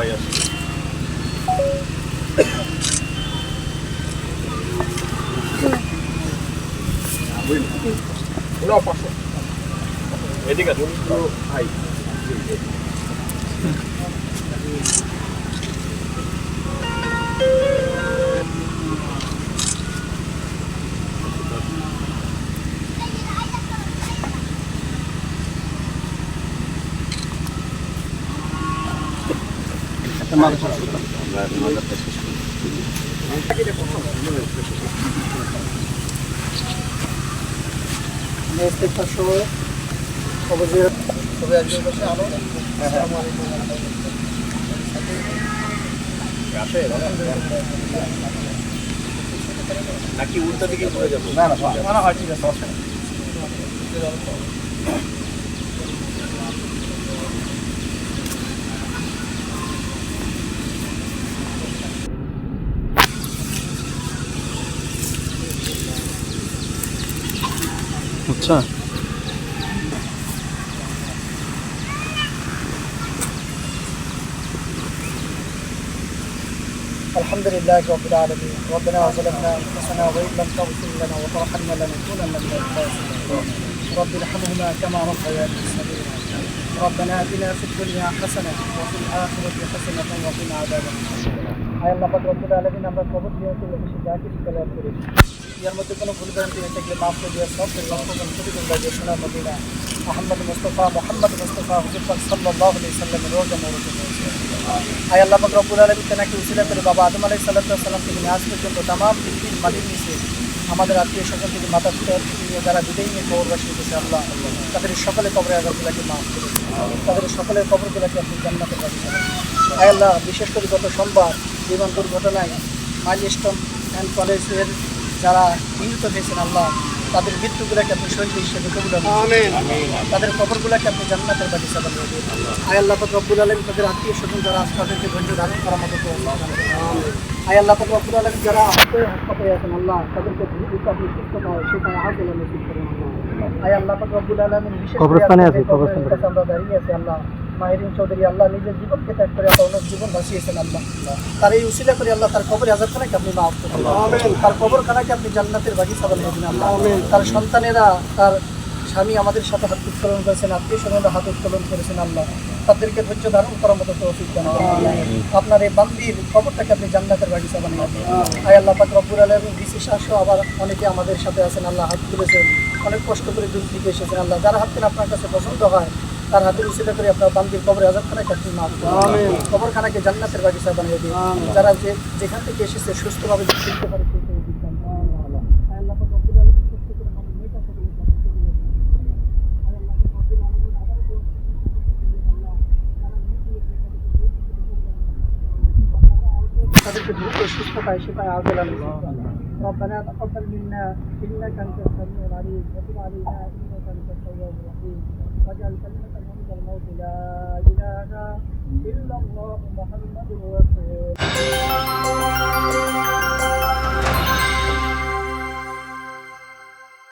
saya. Ini apa? Ini kat dulu. K ইস্তেকফার সহ অবশ্যই তবে একজন আলো। নাকি উল্টা দিকে ঘুরে যাব? না না না না হয় ঠিক আছে আচ্ছা الحمد لله رب العالمين ربنا ظلمنا انفسنا وان لم تغفر لنا وترحمنا لنكونن من الخاسرين رب ارحمهما كما ربياني صغيرا ربنا اتنا في الدنيا حسنه وفي الاخره حسنه وقنا عذاب النار আয় আল্লাহ পাক রব্বুল আলামিন আমরা কবর দিয়ে তুলে বেশি জাতি তেলাওয়াত করি ইয়ার মধ্যে কোনো ভুল ভ্রান্তি হয়ে থাকলে মাফ করে দিয়ে সব থেকে লক্ষ কোন কোটি কোন লাগে সোনা মদিনা মোহাম্মদ মুস্তফা মোহাম্মদ মুস্তফা হুজুর পাক সাল্লাল্লাহু আলাইহি সাল্লামের রোজা মোরকে আয় আল্লাহ পাক রব্বুল আলামিন তেনাকে উসিলা করে বাবা আদম আলাইহিস সালাম থেকে নিয়ে আজ পর্যন্ত তামাম পৃথিবীর মাটির নিচে আমাদের আত্মীয় স্বজন থেকে মাতা পিতা যারা বিদায় নিয়ে কবরবাসী হতেছে আল্লাহ তাদের সকলে কবরে আগরগুলাকে মাফ করে তাদের সকলের কবরগুলাকে আপনি জান্নাতে পারি আয় আল্লাহ, বিশেষ করে গত সোমবার বিমান দুর্ঘটনায় মাইল অ্যান্ড কলেজের যারা নিহত হয়েছেন, আল্লাহ তাদের মৃত্যুগুলোকে আপনি শহীদ হিসেবে কবুল আমিন তাদের কবরগুলোকে আপনি জান্নাতের বাড়ি সাবান আয় আল্লাহ পাক রব্বুল আলম তাদের আত্মীয় স্বজন যারা আজ তাদেরকে ধৈর্য ধারণ করার মতো আয় আল্লাহ পাক রব্বুল আলম যারা হাতে হাসপাতালে আছেন আল্লাহ তাদেরকে দ্রুত আপনি সুস্থ পাওয়া সেখানে আগে নসিব করুন আল্লাহ। আয় আল্লাহ পাক রব্বুল আলমিন বিশেষ কবরস্থানে আছি, কবরস্থানে। কাছে আমরা দাঁড়িয়ে আছি আল্লাহ মাহিরিন চৌধুরী আল্লাহ নিজের জীবনকে ত্যাগ করে আল্লাহ অনেক জীবন বাঁচিয়েছেন আল্লাহ। তার এই উসিলা করে আল্লাহ তার কবর আজাদখানাকে আপনি মাফ করুন তার কবরখানাকে আপনি জান্নাতের বাগিচা বানিয়ে দিন আল্লাহ। তার সন্তানেরা তার স্বামী আমাদের সাথে হাত উত্তোলন করেছেন আত্মীয় স্বজনরা হাত উত্তোলন করেছেন আল্লাহ। তাদেরকে ধৈর্য ধারণ করার মতো তৌফিক দান করুন। আপনার এই বান্দির কবরটাকে আপনি জান্নাতের বাগিচা বানিয়ে দিন। আয় আল্লাহ পাক রব্বুল আলম বিসি শাসও আবার অনেকে আমাদের সাথে আছেন আল্লাহ হাত তুলেছেন। অনেক কষ্ট করে দূর থেকে এসেছেন আল্লাহ। যারা হাত আপনার কাছে পছন্দ হয় তার হাতের উচিত করে আপনার বান্দির কবরে আজাদখানাকে আপনি মাফ করুন কবরখানাকে জান্নাতের বাগিচা বানিয়ে দিন যারা যে যেখান থেকে এসেছে সুস্থভাবে যে ফিরতে পারে সেই তৌফিক দান করুন। আয় আল্লাহ পাক রব্বুল আলামিন সৃষ্টি করে আমাদের মেয়েটা সকলে জান্নাতে নিয়ে যান। আয় আল্লাহ পাক রব্বুল আলামিন আবারও দোয়া করছি, আল্লাহ, যারা নিজ নিজ তাদেরকে দ্রুত সুস্থতায় সেটাই আজল ربنا تقبل منا انك انت السميع العليم وتب علينا واجعل كلمة الحمد الموت لا إله إلا الله محمد رسول